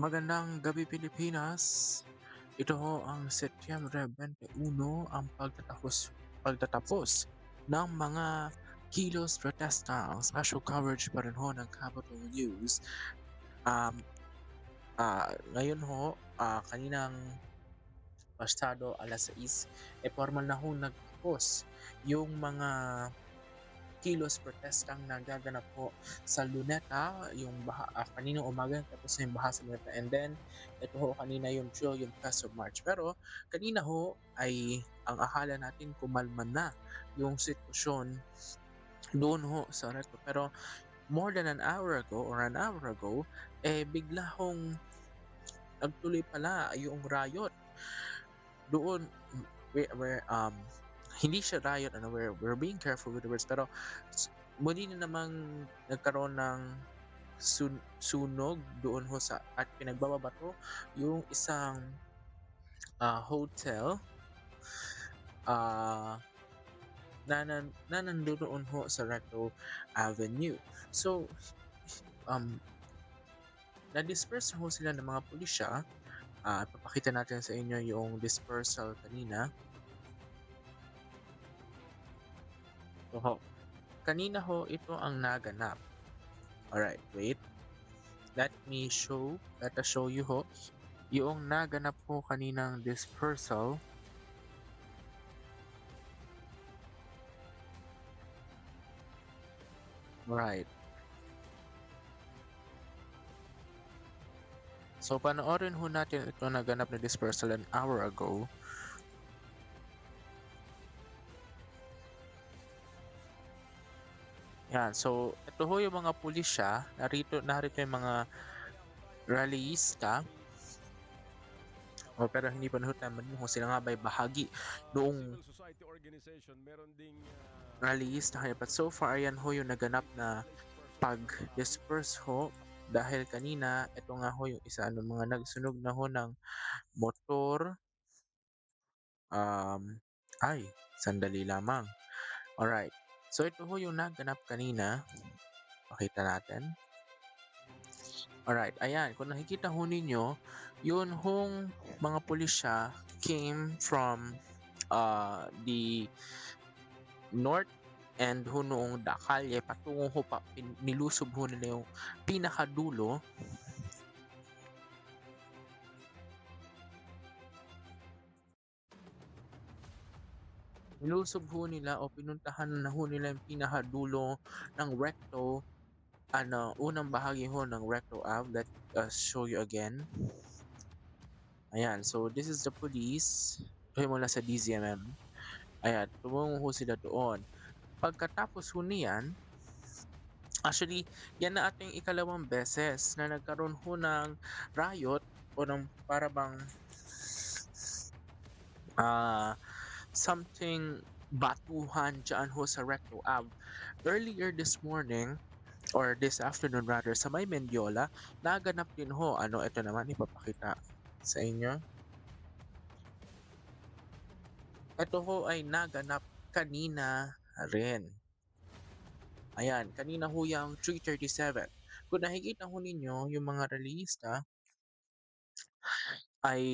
Magandang gabi Pilipinas. Ito ho ang Setyembre 21 ang pagtatapos pagtatapos ng mga kilos protesta ang special coverage pa rin ho ng Capital News. Um, ah, ngayon ho, ah, kaninang pasado alas 6, eh formal na ho nagtapos yung mga kilos protestang nagaganap po sa Luneta, yung baha, ah, kaninang umaga tapos na yung baha sa Luneta and then ito ho kanina yung Trillion Peso March. Pero kanina ho ay ang akala natin kumalma na yung sitwasyon doon ho sa Recto. Pero more than an hour ago or an hour ago, eh bigla hong nagtuloy pala yung riot doon where, where um hindi siya riot ano we're, we're being careful with the words pero muli na namang nagkaroon ng sun- sunog doon ho sa at pinagbababato yung isang ah, hotel ah na, na nandoon ho sa Recto Avenue. So, um, na-disperse ho sila ng mga pulisya. Ah, papakita natin sa inyo yung dispersal kanina. So, ho, kanina ho, ito ang naganap. Alright, wait. Let me show, let us show you ho, yung naganap ho kaninang dispersal. Right. So, panoorin ho natin ito naganap na dispersal an hour ago. Yan, so ito ho yung mga pulisya, narito, narito yung mga rallyista, o pero hindi pa naho naman kung sila nga ba'y bahagi noong rallyista but so far ayan ho yung naganap na pag-disperse ho. Dahil kanina ito nga ho yung isa ano mga nagsunog na ho ng motor. Um ay sandali lamang. Alright so ito ho yung naganap kanina. Pakita natin. Alright ayan. Kung nakikita ho ninyo yun hong mga pulisya came from uh, the north and ho noong Dakalye patungo ho pa nilusob ho nila yung pinakadulo nilusob ho nila o pinuntahan na ho nila yung pinakadulo ng recto. Ano unang bahagi ho ng recto Ave let us show you again. Ayan so this is the police. Yung mula sa DZMM ayan tumungo ho sila doon. Pagkatapos ho niyan Actually, yan na ating ikalawang beses na nagkaroon ho ng riot o ng para bang ah something batuhan dyan ho sa Recto Ave. Earlier this morning, or this afternoon rather, sa may Mendiola, naganap din ho. Ano, ito naman, ipapakita sa inyo. Ito ho ay naganap kanina rin. Ayan, kanina ho yung 337. Kung nakikita ho ninyo, yung mga realista ay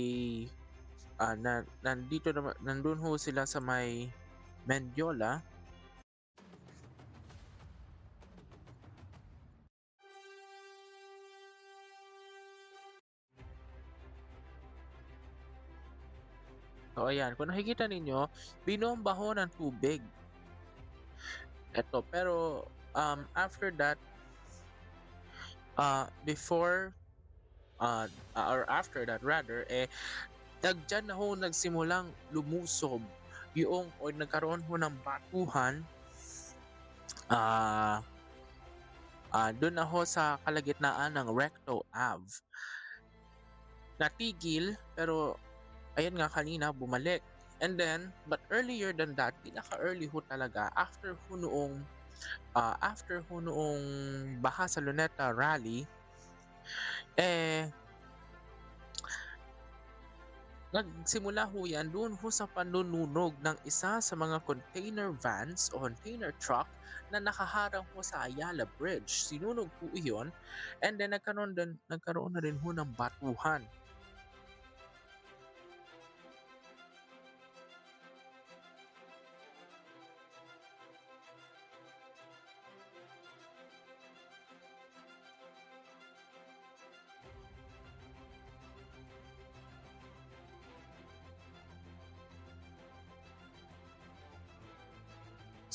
ah, na, nandito naman, nandun ho sila sa may Mendiola. So ayan, kung nakikita ninyo, binomba ho ng tubig. Eto, pero um, after that, uh, before uh, or after that rather, eh, dagdyan na ho nagsimulang lumusob yung o nagkaroon ho ng batuhan ah ah doon na ho sa kalagitnaan ng Recto Ave. Natigil pero ayun nga kanina bumalik. And then, but earlier than that, pinaka-early ho talaga, after ho noong, ah, after ho noong Baha sa Luneta rally, eh, Nagsimula ho yan doon ho sa panununog ng isa sa mga container vans o container truck na nakaharang ho sa Ayala Bridge. Sinunog po iyon and then nagkaroon, din, nagkaroon na rin ho ng batuhan.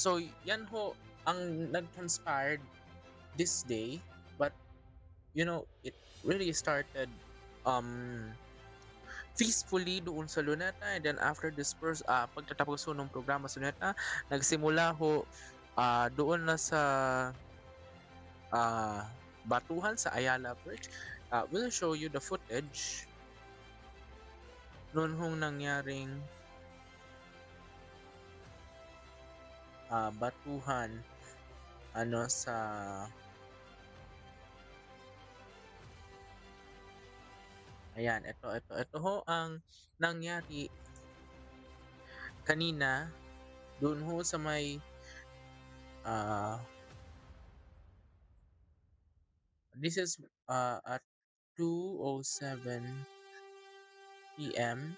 So, yan ho ang nag-transpired this day. But, you know, it really started um peacefully doon sa Luneta and then after disperse uh, pagtatapos ho ng programa sa Luneta nagsimula ho uh, doon na sa uh, batuhan sa Ayala Bridge uh, we'll show you the footage noon hong nangyaring uh, batuhan ano sa Ayan, ito, ito, ito ho ang nangyari kanina doon ho sa may uh, this is uh, at 2.07 p.m.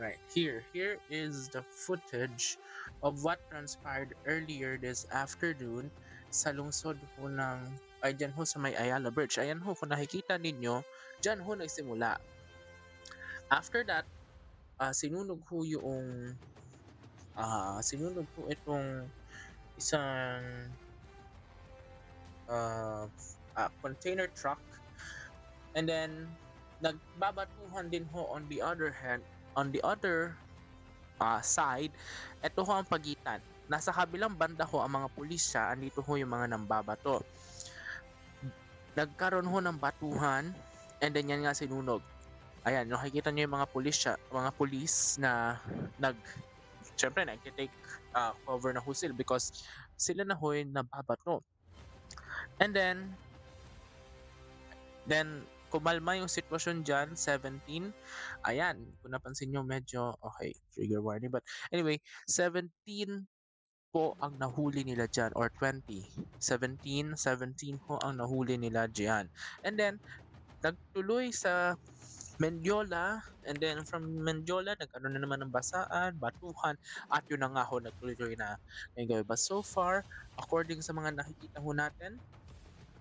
Right here, here is the footage of what transpired earlier this afternoon sa lungsod po ng ay dyan ho sa may Ayala Bridge. Ayan ho, kung nakikita ninyo, dyan ho nagsimula. After that, uh, sinunog ho yung uh, sinunog po itong isang uh, uh, container truck and then nagbabatuhan din ho on the other hand on the other uh, side, ito ho ang pagitan. Nasa kabilang banda ho ang mga pulisya, andito ho yung mga nambabato. Nagkaroon ho ng batuhan, and then yan nga sinunog. Ayan, nakikita niyo yung mga pulisya, mga pulis na nag syempre nag-take uh, cover na ho because sila na ho yung nababato. And then then kumalma yung sitwasyon dyan, 17. Ayan, kung napansin nyo, medyo, okay, trigger warning. But anyway, 17 po ang nahuli nila dyan, or 20. 17, 17 po ang nahuli nila dyan. And then, nagtuloy sa Mendiola, and then from Mendiola, nagkaroon na naman ng basaan, batuhan, at yun na nga ho, nagtuloy na ngayong gabi. But so far, according sa mga nakikita ho natin,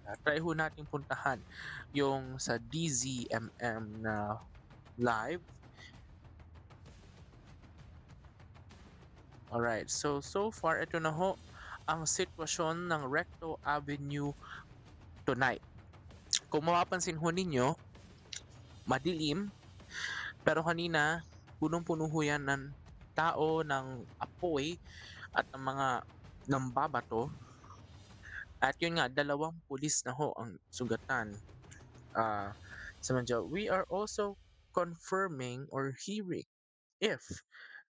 uh, try ho natin puntahan yung sa DZMM na live. Alright, so so far ito na ho ang sitwasyon ng Recto Avenue tonight. Kung mapapansin ho ninyo, madilim, pero kanina punong-puno ho yan ng tao, ng apoy, at ng mga nambabato. At yun nga, dalawang pulis na ho ang sugatan uh, sa Manjao. We are also confirming or hearing if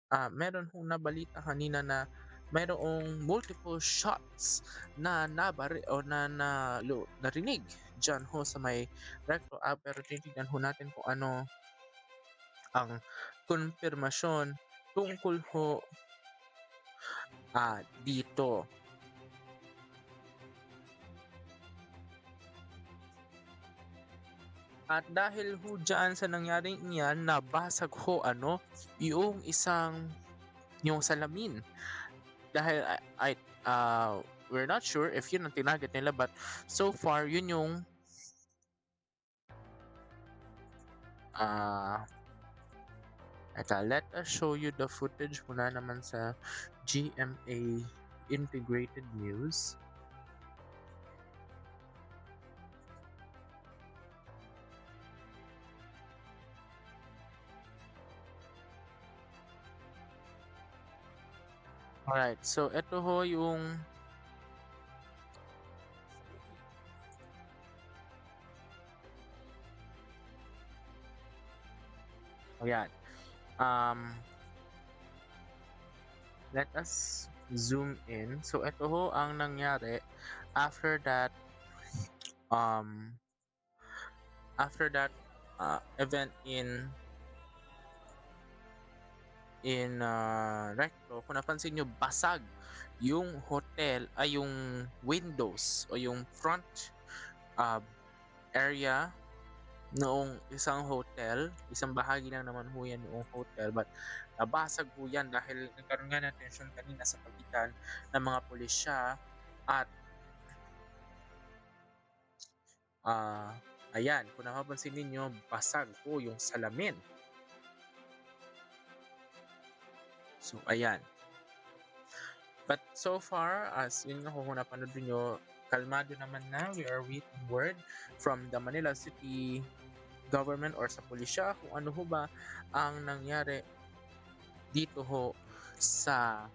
uh, meron hong nabalita kanina na mayroong multiple shots na nabari o na, na lo, narinig dyan ho sa may recto ah, pero titignan ho natin kung ano ang konfirmasyon tungkol ho ah, dito. At dahil ho dyan sa nangyaring iyan, nabasag ho ano, yung isang yung salamin. Dahil I, uh, we're not sure if yun ang tinagat nila but so far yun yung uh, Eka, let us show you the footage muna naman sa GMA Integrated News. Alright, so ito ho yung Ayan. Um, let us zoom in. So ito ho ang nangyari after that um after that uh, event in in uh, Recto, kung napansin nyo, basag yung hotel ay yung windows o yung front uh, area noong isang hotel. Isang bahagi lang naman ho yan noong hotel but nabasag po yan dahil nagkaroon nga ng tension kanina sa pagitan ng mga pulisya at ah ayan, kung napapansin ninyo, basag po yung salamin. So, ayan. But so far, as yun nga kung napanood nyo, kalmado naman na. We are waiting word from the Manila City government or sa pulisya kung ano ho ba ang nangyari dito ho sa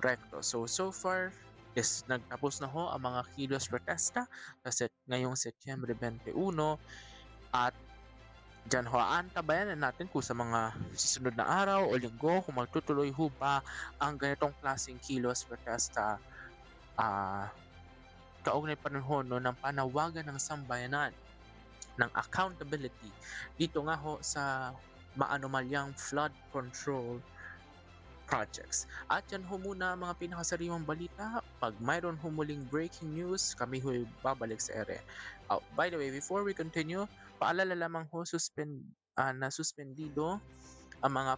Recto. So, so far, is nagtapos na ho ang mga kilos protesta kasi ngayong Setyembre 21 at Diyan ho, antabayan natin kung sa mga susunod na araw o linggo kung magtutuloy ho ba ang ganitong klaseng kilos protesta uh, kaugnay pa rin ho no, ng panawagan ng sambayanan ng accountability dito nga ho sa maanomalyang flood control projects. At yan ho muna mga pinakasariwang balita. Pag mayroon humuling breaking news, kami ho babalik sa ere. Oh, by the way, before we continue, paalala lamang ho suspend, uh, na suspendido ang mga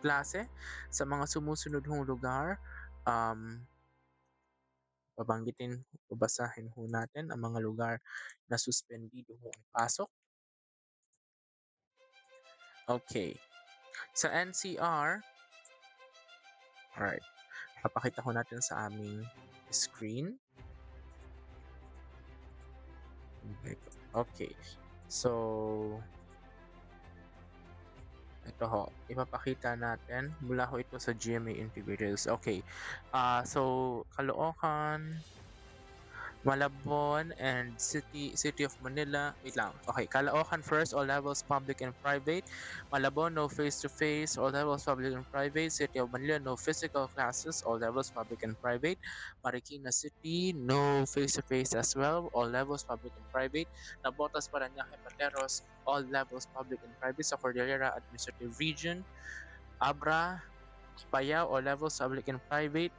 klase sa mga sumusunod hong lugar. Um, babanggitin, babasahin ho natin ang mga lugar na suspendido ho ang pasok. Okay. Sa NCR, alright, papakita ko natin sa aming screen. Okay. So, ito ho, ipapakita natin. Mula ho ito sa GMA Integrators. Okay. Uh, so, Caloocan, Malabon and City City of Manila. Wait lang. Okay, Caloocan first, all levels public and private. Malabon, no face-to-face, all levels public and private. City of Manila, no physical classes, all levels public and private. Marikina City, no face-to-face as well, all levels public and private. Nabotas Paranaque Pateros, all levels public and private sa Cordillera Administrative Region. Abra, Payao, all levels public and private.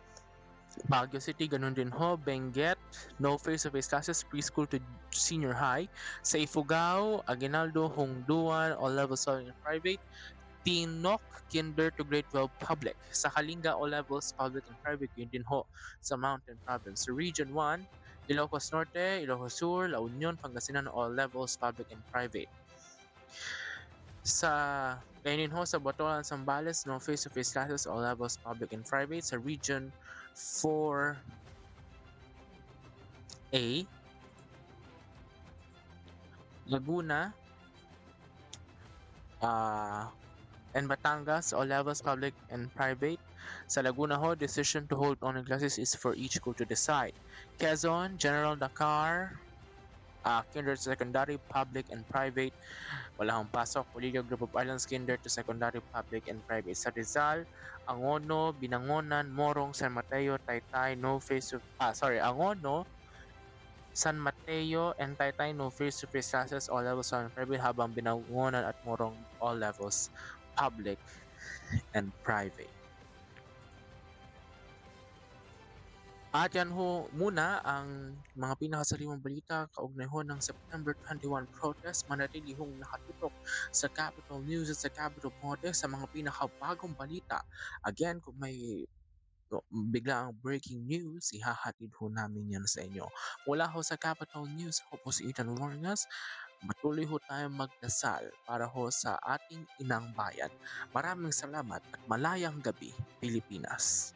Baguio City, ganun din ho. Benguet, no face-to-face classes, preschool to senior high. Sa Ifugao, Aguinaldo, Hongduan, all levels of private. Tinok, kinder to grade 12 public. Sa Kalinga, all levels public and private. Yun din ho sa Mountain Province. Region 1, Ilocos Norte, Ilocos Sur, La Union, Pangasinan, all levels public and private. Sa Ganyan ho sa Batolan, Sambales, no face-to-face classes, all levels public and private. Sa Region 4A, Laguna, uh, and Batangas, all levels public and private. Sa Laguna ho, decision to hold online classes is for each school to decide. Quezon, General Dakar, uh, kinder to secondary, public and private. Wala hong pasok. Polillo Group of Islands, kinder to secondary, public and private. Sa Rizal, Angono, Binangonan, Morong, San Mateo, Taytay, no face to ah sorry, Angono, San Mateo, and Taytay no face to face classes all levels on private habang Binangonan at Morong all levels public and private. At yan ho muna ang mga pinakasariwang balita kaugnay ho ng September 21 protest. Manatili hong nakatutok sa Capital News at sa Capital Protest sa mga pinakabagong balita. Again, kung may bigla ang breaking news, ihahatid ho namin yan sa inyo. Mula ho sa Capital News, ako po si Ethan Warnas. Matuloy ho tayong magdasal para ho sa ating inang bayan. Maraming salamat at malayang gabi, Pilipinas.